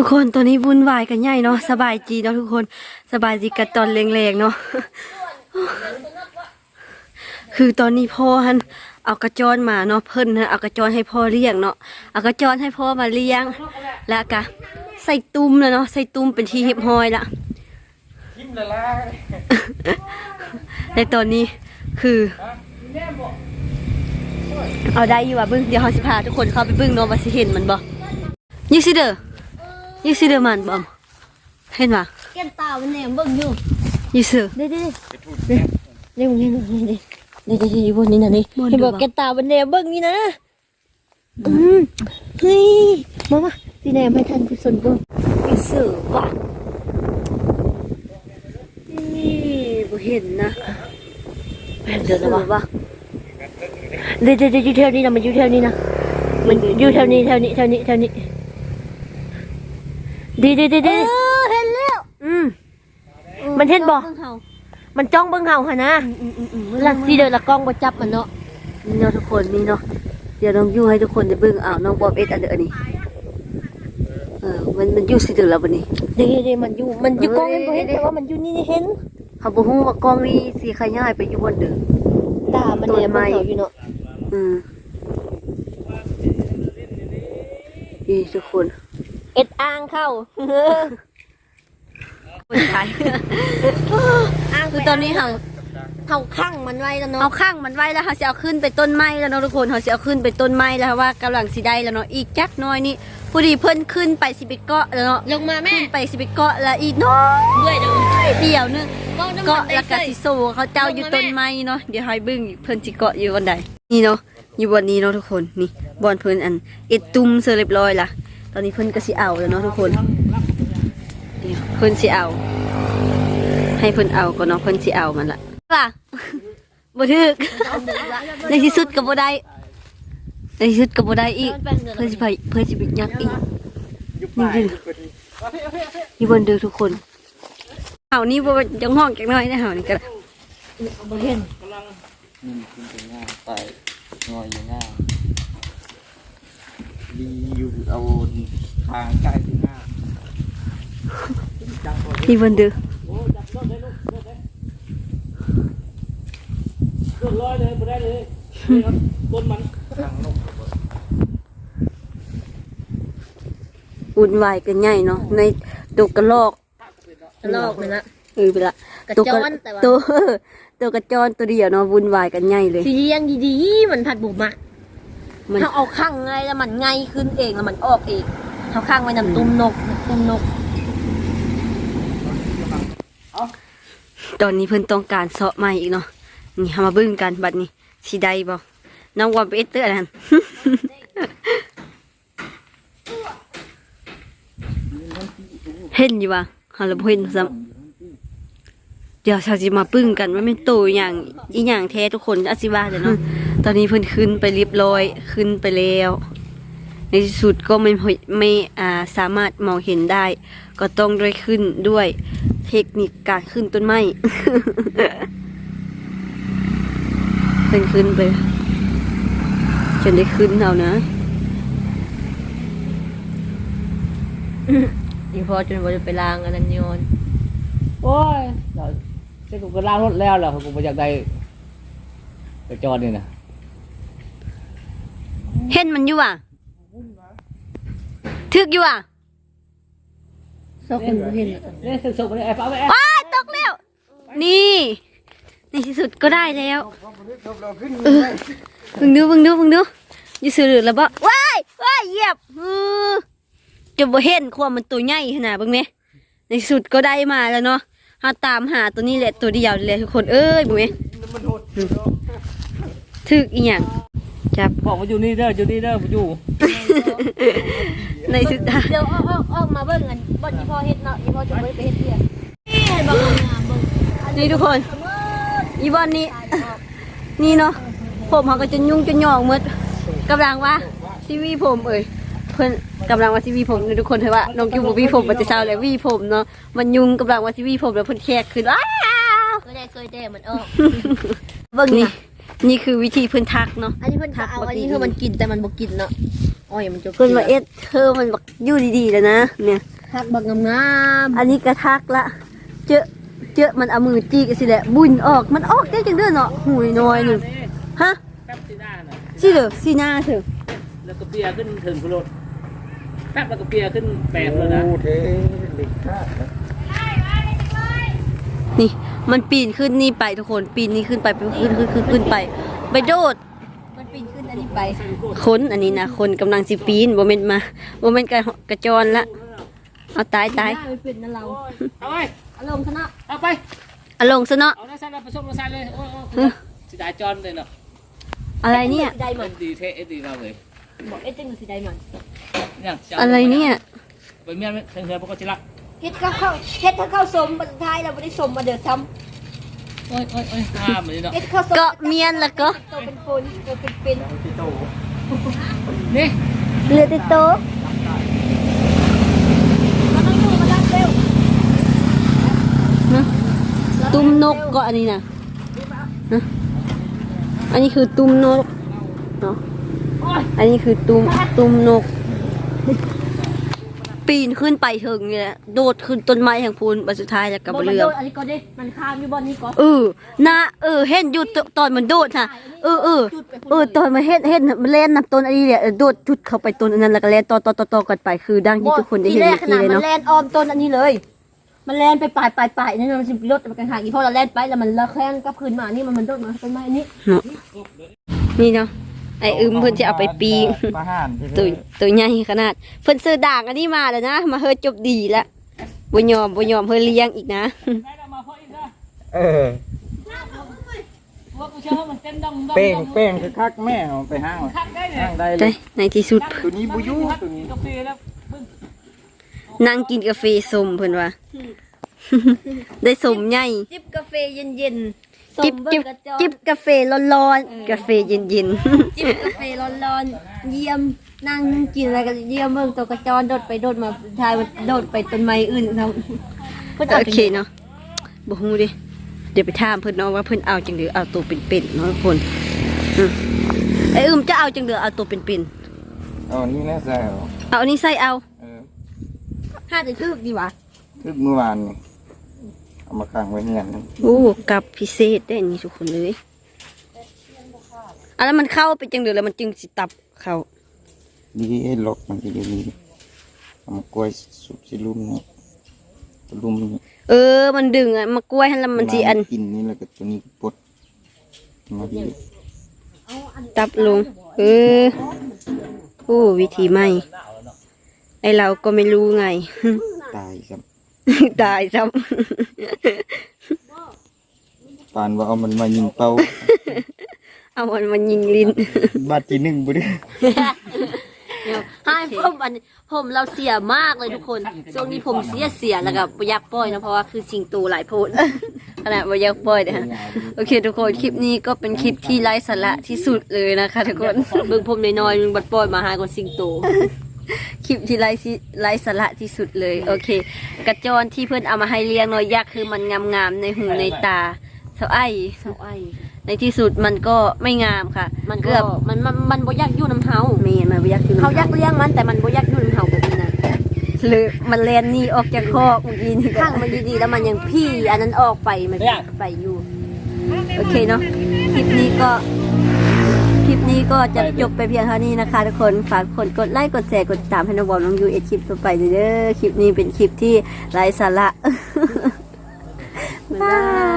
ทุกคนตอนนี้วุ่นวายกันใหญ่เนาะสบายจีเนาะทุกคนสบายจีกันตอนแรงๆเนาะคือตอนนี้พ่อฮันเอากระจรมาเนาะเพิ่นนะเอากระจรให้พ่อเลี้ยงเนาะเอากระจรให้พ่อมาเลี้ยง แล้วก็ใส่ตุ้มแล้วเนาะใส่ตุ้มเป็นที่เห็บห้อยละทิมละลายในตอนนี้คือเอาได้อยู่ว่ะบิ้งเดี๋ยวเขาสิพาทุกคนเข้าไปบิ้งเนาะว่าสิเห็นมันบ่ยี่สิเด้อ ยี่สิเด้อมันบ่เห็นป่ะแก้มตามันแหนมเบิ่งอยู่ยี่สิเด้เด้ไปถูกแม่เด้เด้เด้เด้เด้เด้เด้อยู่บนนี้นะนี่เห็นบอกแก้มตามันแหนมเบิ่งนี่นะอืมเฮ้ยมามาสิแหนมให้ท่านผู้ชมเบิ่งยี่สิว่ะนี่บ่เห็นนะเดี๋ยวนะบ่วะว่ะเด้เด้เด้อยู่แถวนี้นะมันอยู่แถวนี้นะมันอยู่แถวนี้แถวนี้แถวนี้แถวนี้ เด้เด้เด้เด้เออเห็นแล้วอืม มันเห็นบ่มันจ้องเบิ่งเฮาหั่นนะอืมอืมอืมลักสิเด้อละกล้องบ่จับมันเนาะนี่เนาะทุกคนนี่เนาะเดี๋ยวน้องยู่ให้ทุกคนได้เบิ่งอ้าวน้องบอบเอ็ดอันเดอร์นี่เออมันมันอยู่สิเด้อแล้วบัดนี้เด้เด้มันอยู่ มันอยู่กล้องเห็นบ่เห็นแต่ว่ามันอยู่นี่เห็น เขาบอกว่ากล้องนี้สีขยายไปอยู่บนเดือ ตา มันเนี่ยมันเขาอยู่เนาะ อืมนี่ทุกคน เอ็ดอ่างเข้าคนไทยอ่างคือตอนนี้เขาเขาข้างมันไว้แล้วเนาะเอาข้างมันไว้แล้วเขาจะเอาขึ้นไปต้นไม้แล้วเนาะทุกคนเขาจะเอาขึ้นไปต้นไม้แล้วว่ากำลังสิได้แล้วเนาะอีกจักหน้อยนี่พอดีเพิ่นขึ้นไปสิไปเกาะแล้วเนาะลงมาแม่ขึ้นไปสิไปเกาะแล้วอีกน้อยด้วยเนาะเดียวนึงเกาะเกาะแล้วก็สิโซเขาเจ้าอยู่ต้นไม้เนาะเดี๋ยวให้เบิ่งเพิ่นสิเกาะอยู่บนใดนี่เนาะอยู่บนนี้เนาะทุกคนนี่บอนเพิ่นอันเอ็ดตุ้มเสร็จเรียบร้อยละต อนนี้เพิ่นก็สิเอาแล้วเนาะทุกคนนี่เพิ่นสิเอา ให้เพิ่นเอาก็เนาะเพิ่นสิเอามันละว่าบ่ถึกในที่สุดก็บ่ได้ในที่สุดก็บ่ได้อีก เพิ่นสิไปเพิ่นสิไปยักอีกยุบไปนี่ยุบไปทีอยู่บนเดือทุกคนเฮานี่บ่จังห้องจักหน้อยนะเฮานี่ก็บ่เห็นกำลังอืมขึ้นไปง่ายไปงอยอยู่ง่าย ดีอยู่เอาทางใกล้ถึงหน้าจังพอดีนี่บนเดือโอ้จับรถเลยลูกรถเลยรถลอยเลยไม่ได้เลยนี่ครับต้นมันทางลงวุ่นวายกันใหญ่เนาะในตัวกระลอกตลอกเลยนะเออไปละกระตัวจอนแต่ว่าตัวตัวกระจอนตัวเดียวเนาะวุ่นวายกันใหญ่เลยสิเลี้ยงดีๆมันผัดบุมัก มันถ้าเอาข้างไงแล้วมันไงขึ้นเองแล้วมันออกเองเขาข้างไว้นำตุ้มนกตุ้มนกตอนนี้เพิ่นต้องการเสาะใหม่อีกเนาะนี่เฮามาบิ่งกันบัดนี้สิได้บ่น้องว่าไปเอเตอร์นั่นเห็นอยู่ว่าเฮาละบ่เห็นซ้ำ ดี๋ยวชาวสิมาปึ้งกันว่าแม่นโตอย่างอีหยังแท้ทุกคนอาสิว่าเด้อเนาะตอนนี้เพิ่นขึ้นไปเรียบร้อยขึ้นไปแล้ว ในที่สุดก็ไม่พอไม่อ่าสามารถมองเห็นได้ ก็ต้องด้วยขึ้นด้วยเทคนิคการขึ้นต้นไม้เพิ่นขึ้นไปจนได้ขึ้นเอานะอีพอจนว่าจะไปล้างอันนั้นโยนโอ้ย เราเจ้ากูก็ล้างรถแล้วเหรอกูไม่อยากได้กระจรนี่นะเห็นมันอยู่อะทึกอยู่อะซอกคนบ่เห็นนี่สุดๆไปเลยไอ้ฟ้าไปไอ้ว้ายตกแล้ว นี่ ในที่สุดก็ได้แล้วเออเบิ่งดูเบิ่งดูเบิ่งดูอยู่สื่อแล้วบ่ว้ายว้ายเหยียบเออจะบ่เห็นความมันตัวใหญ่ขนาดเบิ่งแหมในที่สุดก็ได้มาแล้วเนาะ เฮาตามหาตัวนี้แหละตัวเดียวเลยทุกคนเอ้ยเบิ่งแหมถึกอีหยังจับบอกมาอยู่นี่เด้ออยู่นี่เด้อมาอยู่ในสุดท้ายเดี๋ยวออกออกออกมาเบิ่งกันบ่อีพอเฮ็ดเนาะอีพอจะบ่ไปเฮ็ดเพียนี่เห็นบ่งามเบิ่งนี่ทุกคนอีบอนนี้นี่เนาะผมเขาก็จะยุ่งจะหยองหมดกำลังว่าซีวีผมเอ่ย เพื่อนกำลังว่าซีวีผมนี่ทุกคนเถอะว่าน้องกิวบวีผมมันจะเศร้าแล้ววีผมเนาะมันยุ่งกำลังว่าซีวีผมแล้วเพ่นแขกขึ้นว้าวเคยได้เคยได้มันออกเบิ่งนี่นี่คือวิธีเพิ่นทักเนาะอันนี้เพิ่นก็เอาอันนี้คือมันกินแต่มันบ่กินเนาะอ๋ออย่ามันจบเพิ่นว่าเอ็ดเธอมันบักอยู่ดีๆแล้วนะเนี่ยทักบักงามอันนี้ก็ทักละเจอเจอมันเอามือจี้กันสิแหละบุญออกมันออกได้จังเด้อเนาะหูยน้อยหนึงฮะแป๊บสีหน้าน่ะสิเด้อสิหน้าเถอะแล้วก็เปียขึ้นถึงพุโรด แป๊บแล้วก็เปียขึ้นแปดเลยนะโอ้เทเด็กข้าดนะนี่มันปีนขึ้นนี่ไปทุกคนปีนนี่ขึ้นไปขึ้นขึ้นขึ้นขึ้นไป ไปโดดๆมันปีนขึ้นอันนี้ไป คนอันนี้นะคนกำลังสิปีนบ่แม่นมาบ่แม่นกระกระจรละเอาตายตายหน้ไม่เป็นนะเราเอาไปอารมณ์ชนะเอาไปเอาลงซะเนาะเอาได้สั่นแล้วผสมมาใส่เลยโอ้ยโอ้ยสีดาจอนเลยเนาะอะไรเนี่ยสีได้มัเอ็นดดีเทเอ็ดดีเราเลย บอกเอ็ดจังสีได้มันเนี่ยจะาอะไรเนี่ยไปเมียนเถื่อนปกติละเฮ็ดก็เข้าเฮ็ดถ้าเข้าสมบันท้ายเราไม่ได้สมมาเดือดซ้โอ้ยโอ้ยโอ้ยห้ามเลยเนาะำเฮ็ดเข้าสมเกาะเมียนละก็ตัวเป็นปนตัวเป็นเป็นนี่เหลือแต่โตะมันต้องอยู่มาลับเร็วนะตุ้มนกก็อันนี้นะนะอันนี้คือตุ้มนกเนาะ อันนี้คือตุ้มตุ้มนก ปีนขึ้นไปถึงเนี่ยโดดขึ้นต้นไม้แห่งพูนบัดสุดท้ายแล้วกับบนมันเรือโดนอันนี้ก็ได้มันข้ามอยู่บนนี้ก็เออนะเออเห็นอยู่ตตอนมันโดดค่ะเออเออเออตอนมันเห็นเห็นมันเล่นนำต้นอันนี้เนี่ยเออโดดจุดเข้าไปต้นอันนั้นแล้วก็เล่นต่อต่อต่อต่อกันไปคือดังที่ทุกคนได้เห็นทีแรเมื่กอขกี้นาดเลยมันเนาะแลนออมต้นอันนี้เลยมันแลนไปปลายปลายปลายนั่นมันสิรถมันกันหางอีกเพราะเราแลนไปแล้วมันละแข้งกลับคืนมานี่มันมันโดดมาต้นไม้อันนี้เนาะนี่เนาะ ไอ้อึมเพิ่นจะเอาไปปีงมาห่านใช่ไหมตัวตัวใหญ่ขนาด เพิ่นซื้อด่างอันนี้มาแล้วนะ มาเฮอจบดีแล้วบ่ยอมบ่ยอมเฮอเลี้ยงอีกนะได้เรามาพ่ออีกนะเออว่ากูเชื่อว่ามันเต้นดองดองเป้งเป้งคือคักแม่เอาไปห้างคักได้เนี่ยห้างได้เลได้ยในที่สุดตัวนี้บุยุตัวนี้กาแฟแล้วมึงนั่งกินกาแฟสมเพิ่นว่า ได้สมใหญ่จิบกาแฟเย็นๆ จิบจิบจิบกาแฟร้อนๆกาแฟเย็นจิบกาแฟร้อนๆเยี่ยมนั่งกินอะไรกันเยี่ยมเบิ่งตัวกระจรโดดไปโดดมาทายมันโดดไปต้นไม้อื่นครับๆโอเคเนาะบ่ฮู้เดิเดี๋ยวไปถามเพิ่นเนาะว่าเพิ่นเอาจังหรือเอาตัวเป็นๆเนาะทุกคนอืมไอ้อึมจะเอาจังหรือเอาตัวเป็นเอานี่นะแซ่บๆเอาอันนี้ใส่เอาเออห้าจะทึกดีวะคือเมื่อวานนี่ เอามาขังไว้เงี้ยนะโอ้กับพิเศษได้นี่ทุกคนเลยอันแล้วมันเข้าไปจังหรือแล้วมันจึงสิตับเข้าดีให้ลกมันจะดีเอามากล้วยสุบสิลุ่มนี่ตัวลุ่มนี่เออ มันดึงอะมากล้วยให้แล้วมันสิอันกินนี่แล้วก็ตัวนี้ปลดมาดีตับลง เออโอ้วิธีใหม่ไอเราก็ไม่รู้ไง ตายครับ ตายซ้ปานว่าเอามันมายิงเป้าำเอามันมายิงลิ้นบาดจีหนึ่งบุด้ให้ผมอันผมเราเสียมากเลยทุกคนช่วงนี้ผมเสียเสียแล้วก็บอยากปล่อยนะเพราะว่าคือสิงโตหลายโพดขนาดบอยากปล่อยนะฮะโอเค ทุกคนคลิปนี้ก็เป็นคลิปที่ไร้สาระที่สุดเลยนะคะทุกคน เบิ่งผมน้อยๆมึงบัดปล่อยมาหาคนสิงโต คลิปที่ไร้สิไร้สาระที่สุดเลย โอเค กระจรที่เพื่อนเอามาให้เลี้ยงเน้อยยักษ์คือมันงามๆในหูในตาเสาไอ้เสาไอในที่สุดมันก็ไม่งามค่ะ มันเกืก็อบมันมันมันบ่อยากอยู่น้ำเฮาเมนมันบ่อยักอยู่เขาอยากเลี้ยงมันแต่มันบ่อยากอยู่น้ำเฮาแบบนี้นะเลยมันแลนหนี่ออกจากคอกเมื่อกี้นี่ก็ข้างมันดีๆแล้วมันยังพี่ อันนั้นออกไปมันไปอยู่ โอเคเนาะคลิปนี้ก็ คลิปนี้ก็จะจบไปเพียงเท่านี้นะคะทุกคนฝากคนกดไลค์กดแชร์กดติดตามให้น้องบอลน้องยูเอคลิปต่อไปเด้อคลิปนี้เป็นคลิปที่ไร้สาระบ๊ายบาย